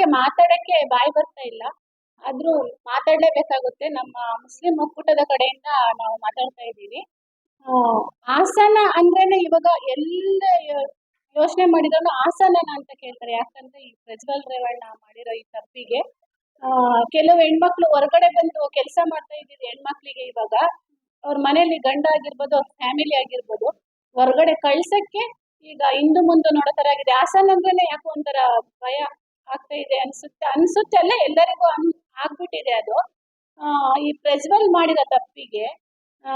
ನನಗೆ ಮಾತಾಡಕ್ಕೆ ಬಾಯಿ ಬರ್ತಾ ಇಲ್ಲ. ಆದ್ರೂ ಮಾತಾಡ್ಲೇಬೇಕಾಗುತ್ತೆ. ನಮ್ಮ ಮುಸ್ಲಿಂ ಒಕ್ಕೂಟದ ಕಡೆಯಿಂದ ನಾವು ಮಾತಾಡ್ತಾ ಇದ್ದೀವಿ. ಹಾಸನ ಅಂದ್ರೇನೆ ಇವಾಗ ಎಲ್ಲ ಯೋಚನೆ ಮಾಡಿದ್ರು ಹಾಸನ ಅಂತ ಕೇಳ್ತಾರೆ. ಯಾಕಂದ್ರೆ ಈ ಪ್ರಜ್ವಲ್ ರೇವಣ್ಣ ಮಾಡಿರೋ ಈ ತಪ್ಪಿಗೆ ಕೆಲವು ಹೆಣ್ಮಕ್ಳು ಹೊರಗಡೆ ಬಂದು ಕೆಲಸ ಮಾಡ್ತಾ ಇದ್ದೀರಿ ಹೆಣ್ಮಕ್ಳಿಗೆ ಇವಾಗ. ಅವ್ರ ಮನೇಲಿ ಗಂಡ ಆಗಿರ್ಬೋದು, ಅವ್ರ ಫ್ಯಾಮಿಲಿ ಆಗಿರ್ಬೋದು, ಹೊರಗಡೆ ಕಳ್ಸಕ್ಕೆ ಈಗ ಹಿಂದೂ ಮುಂದೆ ನೋಡೋ ತರ ಆಗಿದೆ. ಹಾಸನ ಅಂದ್ರೇನೆ ಯಾಕೋ ಒಂಥರ ಭಯ. ಆಗ್ತಾ ಇದೆ ಅನ್ಸುತ್ತೆ. ಅನ್ಸುತ್ತೆ ಅಲ್ಲ ಎಲ್ಲರಿಗೂ ಅನ್, ಆಗ್ಬಿಟ್ಟಿದೆ ಅದು. ಈ ಪ್ರಜ್ವಲ್ ಮಾಡಿದ ತಪ್ಪಿಗೆ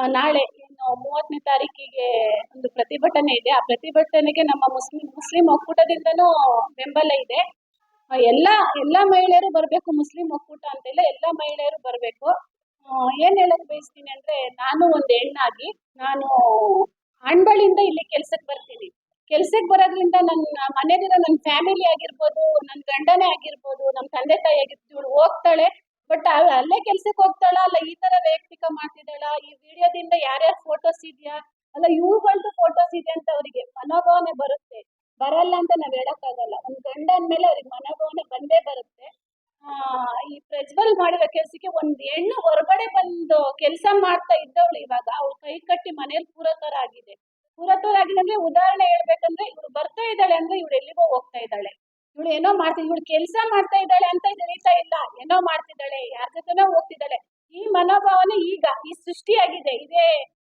ನಾಳೆ ಇನ್ನು ಮೂವತ್ತನೇ ತಾರೀಕಿಗೆ ಒಂದು ಪ್ರತಿಭಟನೆ ಇದೆ. ಆ ಪ್ರತಿಭಟನೆಗೆ ನಮ್ಮ ಮುಸ್ಲಿಂ ಮುಸ್ಲಿಂ ಒಕ್ಕೂಟದಿಂದನೂ ಬೆಂಬಲ ಇದೆ. ಎಲ್ಲ ಎಲ್ಲ ಮಹಿಳೆಯರು ಬರಬೇಕು, ಮುಸ್ಲಿಂ ಒಕ್ಕೂಟ ಅಂತಿಲ್ಲ ಎಲ್ಲ ಮಹಿಳೆಯರು ಬರಬೇಕು. ಏನ್ ಹೇಳಕ್ ಬಯಸ್ತೀನಿ ಅಂದ್ರೆ, ನಾನು ಒಂದು ಹೆಣ್ಣಾಗಿ, ನಾನು ಅಂಡಳಿಂದ ಇಲ್ಲಿ ಕೆಲ್ಸಕ್ಕೆ ಬರ್ತೀನಿ. ಕೆಲ್ಸಕ್ಕೆ ಬರೋದ್ರಿಂದ ನನ್ನ ಮನೇಲಿರೋ ನನ್ನ ಫ್ಯಾಮಿಲಿ ಆಗಿರ್ಬೋದು ನನ್ನ ಗಂಡನೇ ಆಗಿರ್ಬೋದು ನಮ್ಮ ತಂದೆ ತಾಯಿ ಆಗಿರ್ಬೋದು, ಇವಳು ಹೋಗ್ತಾಳೆ. ಬಟ್ ಅಲ್ಲೇ ಕೆಲ್ಸಕ್ಕೆ ಹೋಗ್ತಾಳ? ಅಲ್ಲ, ಈ ತರ ವೈಯಕ್ತಿಕ ಮಾಡ್ತಿದ್ದಾಳ? ಈ ವಿಡಿಯೋದಿಂದ ಯಾರ್ಯಾರ ಫೋಟೋಸ್ ಇದೆಯಾ? ಅಲ್ಲ ಇವುಗಳದ್ದು ಫೋಟೋಸ್ ಇದೆ ಅಂತ ಅವರಿಗೆ ಮನೋಭಾವನೆ ಬರುತ್ತೆ. ಬರಲ್ಲ ಅಂತ ನಾವ್ ಹೇಳಕ್ಕಾಗಲ್ಲ. ಒಂದ್ ಗಂಡ ಅಂದ್ಮೇಲೆ ಅವ್ರಿಗೆ ಮನೋಭಾವನೆ ಬಂದೇ ಬರುತ್ತೆ. ಈ ಪ್ರಜ್ವಲ್ ಮಾಡಿರೋ ಕೆಲ್ಸಕ್ಕೆ ಒಂದ್ ಹೆಣ್ಣು ಹೊರಗಡೆ ಬಂದು ಕೆಲಸ ಮಾಡ್ತಾ ಇದ್ದವಳು ಇವಾಗ. ಅವಳು ಕೈ ಕಟ್ಟಿ ಮನೇಲಿ ಪೂರಕರ ಆಗಿದೆ. ಅಂದ್ರೆ ಉದಾಹರಣೆ ಹೇಳ್ಬೇಕಂದ್ರೆ ಇವ್ರು ಬರ್ತಾ ಇದ್ದಾಳೆ ಅಂದ್ರೆ ಇವ್ರು ಎಲ್ಲಿಗೋ ಹೋಗ್ತಾ ಇದ್ದಾಳೆ. ಇವಳು ಏನೋ ಮಾಡ್ತಿದ್, ಇವಳು ಕೆಲಸ ಮಾಡ್ತಾ ಇದ್ದಾಳೆ ಅಂತ ತಿಳಿತಾ ಇಲ್ಲ. ಏನೋ ಮಾಡ್ತಿದ್ದಾಳೆ, ಯಾರ ಜೊತೆನೋ ಹೋಗ್ತಿದ್ದಾಳೆ. ಈ ಮನೋಭಾವನೆ ಈಗ, ಈ ಸೃಷ್ಟಿಯಾಗಿದೆ. ಇದೇ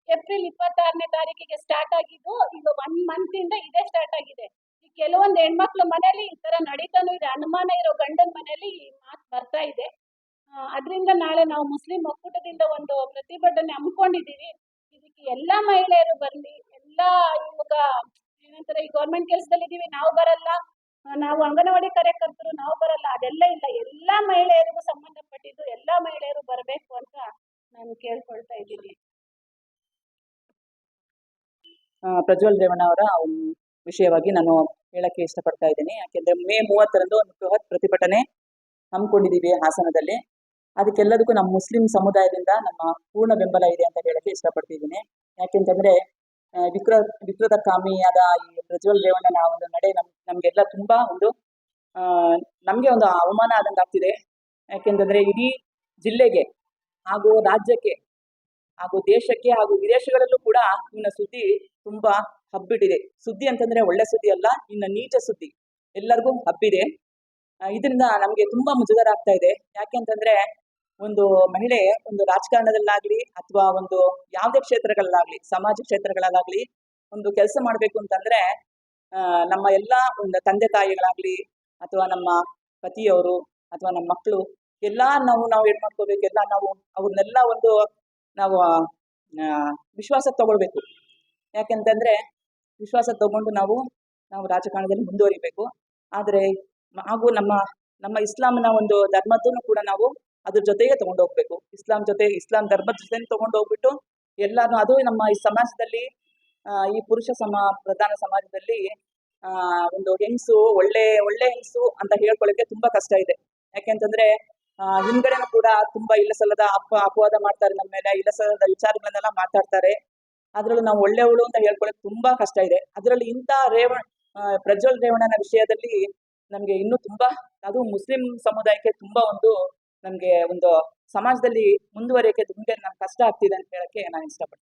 ಏಪ್ರಿಲ್ ಇಪ್ಪತ್ತಾರನೇ ತಾರೀಕಿಗೆ ಸ್ಟಾರ್ಟ್ ಆಗಿದ್ದು, ಈಗ ಒನ್ ಮಂತ್ ಇಂದ ಇದೇ ಸ್ಟಾರ್ಟ್ ಆಗಿದೆ. ಈ ಕೆಲವೊಂದು ಹೆಣ್ಮಕ್ಳು ಮನೇಲಿ ಈ ತರ ನಡೀತಾನು ಇದೆ. ಅನುಮಾನ ಇರೋ ಗಂಡನ ಮನೇಲಿ ಈ ಮಾತು ಬರ್ತಾ ಇದೆ. ಅದರಿಂದ ನಾಳೆ ನಾವು ಮುಸ್ಲಿಂ ಒಕ್ಕೂಟದಿಂದ ಒಂದು ಪ್ರತಿಭಟನೆ ಹಮ್ಮಿಕೊಂಡಿದ್ದೀವಿ. ಇದಕ್ಕೆ ಎಲ್ಲಾ ಮಹಿಳೆಯರು ಬರಲಿ ಎಲ್ಲಾ ಇವಾಗ ಏನಂತಾರೆ, ಈ ಗೌರ್ಮೆಂಟ್ ಕೆಲಸದಲ್ಲಿ ಇದೀವಿ, ನಾವು ಬರಲ್ಲ. ನಾವು ಅಂಗನವಾಡಿ ಕಾರ್ಯಕರ್ತರು, ನಾವು ಬರಲ್ಲ, ಅದೆಲ್ಲ ಇಲ್ಲ. ಎಲ್ಲಾ ಮಹಿಳೆಯರಿಗೂ ಸಂಬಂಧಪಟ್ಟಿದ್ದು ಎಲ್ಲಾ ಮಹಿಳೆಯರು ಬರಬೇಕು ಅಂತ ನಾನು ಕೇಳ್ಕೊಳ್ತಾ ಇದ್ದೀನಿ. ಪ್ರಜ್ವಲ್ ರೇವಣ್ಣ ಅವರ ವಿಷಯವಾಗಿ ನಾನು ಹೇಳಕ್ಕೆ ಇಷ್ಟಪಡ್ತಾ ಇದ್ದೀನಿ. ಯಾಕೆಂದ್ರೆ ಮೇ ಮೂವತ್ತರಂದು ಒಂದು ಬೃಹತ್ ಪ್ರತಿಭಟನೆ ಹಮ್ಮಿಕೊಂಡಿದ್ದೀವಿ ಹಾಸನದಲ್ಲಿ. ಅದಕ್ಕೆಲ್ಲದಕ್ಕೂ ನಮ್ಮ ಮುಸ್ಲಿಂ ಸಮುದಾಯದಿಂದ ನಮ್ಮ ಪೂರ್ಣ ಬೆಂಬಲ ಇದೆ ಅಂತ ಹೇಳಕ್ಕೆ ಇಷ್ಟಪಡ್ತಿದ್ದೀನಿ. ಯಾಕೆಂತಂದ್ರೆ ವಿಕೃ ವಿಕೃತ ಕಾಮಿಯಾದ ಈ ಪ್ರಜ್ವಲ್ ರೇವಣ್ಣನ ಒಂದು ನಡೆ ನಮ್, ನಮ್ಗೆಲ್ಲ ತುಂಬಾ ಒಂದು ನಮ್ಗೆ ಒಂದು ಅವಮಾನ ಆದಂಗೆ ಆಗ್ತಿದೆ. ಯಾಕೆಂತಂದ್ರೆ ಇಡೀ ಜಿಲ್ಲೆಗೆ ಹಾಗೂ ರಾಜ್ಯಕ್ಕೆ ಹಾಗೂ ದೇಶಕ್ಕೆ ಹಾಗೂ ವಿದೇಶಗಳಲ್ಲೂ ಕೂಡ ಇವನ ಸುದ್ದಿ ತುಂಬಾ ಹಬ್ಬಿಟ್ಟಿದೆ. ಸುದ್ದಿ ಅಂತಂದ್ರೆ ಒಳ್ಳೆ ಸುದ್ದಿ ಅಲ್ಲ, ಇನ್ನು ನೀಚ ಸುದ್ದಿ. ಎಲ್ಲರಿಗೂ ಹಬ್ಬಿದೆ. ಇದರಿಂದ ನಮ್ಗೆ ತುಂಬಾ ಮುಜುಗರ ಆಗ್ತಾ ಇದೆ. ಯಾಕೆಂತಂದ್ರೆ ಒಂದು ಮಹಿಳೆ ಒಂದು ರಾಜಕಾರಣದಲ್ಲಾಗ್ಲಿ ಅಥವಾ ಒಂದು ಯಾವುದೇ ಕ್ಷೇತ್ರಗಳಲ್ಲಾಗ್ಲಿ, ಸಮಾಜ ಕ್ಷೇತ್ರಗಳಲ್ಲಾಗ್ಲಿ ಒಂದು ಕೆಲಸ ಮಾಡ್ಬೇಕು ಅಂತಂದ್ರೆ ನಮ್ಮ ಎಲ್ಲ ಒಂದು ತಂದೆ ತಾಯಿಗಳಾಗ್ಲಿ ಅಥವಾ ನಮ್ಮ ಪತಿಯವರು ಅಥವಾ ನಮ್ಮ ಮಕ್ಕಳು ಎಲ್ಲ ನಾವು ನಾವು ಏನ್ ಮಾಡ್ಕೋಬೇಕು? ಎಲ್ಲ ನಾವು ಅವ್ರನ್ನೆಲ್ಲ ಒಂದು ನಾವು ವಿಶ್ವಾಸ ತಗೊಳ್ಬೇಕು. ಯಾಕೆಂತಂದ್ರೆ ವಿಶ್ವಾಸ ತಗೊಂಡು ನಾವು ನಾವು ರಾಜಕಾರಣದಲ್ಲಿ ಮುಂದುವರಿಬೇಕು. ಆದರೆ ಹಾಗೂ ನಮ್ಮ ನಮ್ಮ ಇಸ್ಲಾಮ್ನ ಒಂದು ಧರ್ಮದನ್ನು ಕೂಡ ನಾವು ಅದ್ರ ಜೊತೆಗೆ ತಗೊಂಡು ಹೋಗ್ಬೇಕು ಇಸ್ಲಾಂ ಜೊತೆ, ಇಸ್ಲಾಂ ಧರ್ಮದ ಜೊತೆ ತಗೊಂಡು ಹೋಗ್ಬಿಟ್ಟು ಎಲ್ಲಾನು, ಅದು ನಮ್ಮ ಈ ಸಮಾಜದಲ್ಲಿ ಈ ಪುರುಷ ಸಮ, ಪ್ರಧಾನ ಸಮಾಜದಲ್ಲಿ ಒಂದು ಹೆಂಗಸು, ಒಳ್ಳೆ ಒಳ್ಳೆ ಹೆಂಗಸು ಅಂತ ಹೇಳ್ಕೊಳ್ಳಿಕ್ಕೆ ತುಂಬಾ ಕಷ್ಟ ಇದೆ. ಯಾಕೆಂತಂದ್ರೆ ಹಿಂದ್ಗಡೆನೂ ಕೂಡ ತುಂಬಾ ಇಲ್ಲಸಲ್ಲದ ಅಪ ಅಪವಾದ ಮಾಡ್ತಾರೆ ನಮ್ಮ ಮೇಲೆ, ಇಲ್ಲಸಲ್ಲದ ವಿಚಾರಗಳನ್ನೆಲ್ಲ ಮಾತಾಡ್ತಾರೆ. ಅದ್ರಲ್ಲೂ ನಾವು ಒಳ್ಳೆಯವಳು ಅಂತ ಹೇಳ್ಕೊಳಕ್ ತುಂಬಾ ಕಷ್ಟ ಇದೆ. ಅದರಲ್ಲಿ ಇಂಥ ರೇವಣ ಪ್ರಜ್ವಲ್ ರೇವಣ್ಣನ ವಿಷಯದಲ್ಲಿ ನಮ್ಗೆ ಇನ್ನೂ ತುಂಬಾ, ಅದು ಮುಸ್ಲಿಂ ಸಮುದಾಯಕ್ಕೆ ತುಂಬಾ ಒಂದು ನಮ್ಗೆ ಒಂದು ಸಮಾಜದಲ್ಲಿ ಮುಂದುವರಿಯಕ್ಕೆ ತುಂಬಾ ಕಷ್ಟ ಆಗ್ತಿದೆ ಅಂತ ಹೇಳಕ್ಕೆ ನಾನು ಇಷ್ಟಪಡ್ತೀನಿ.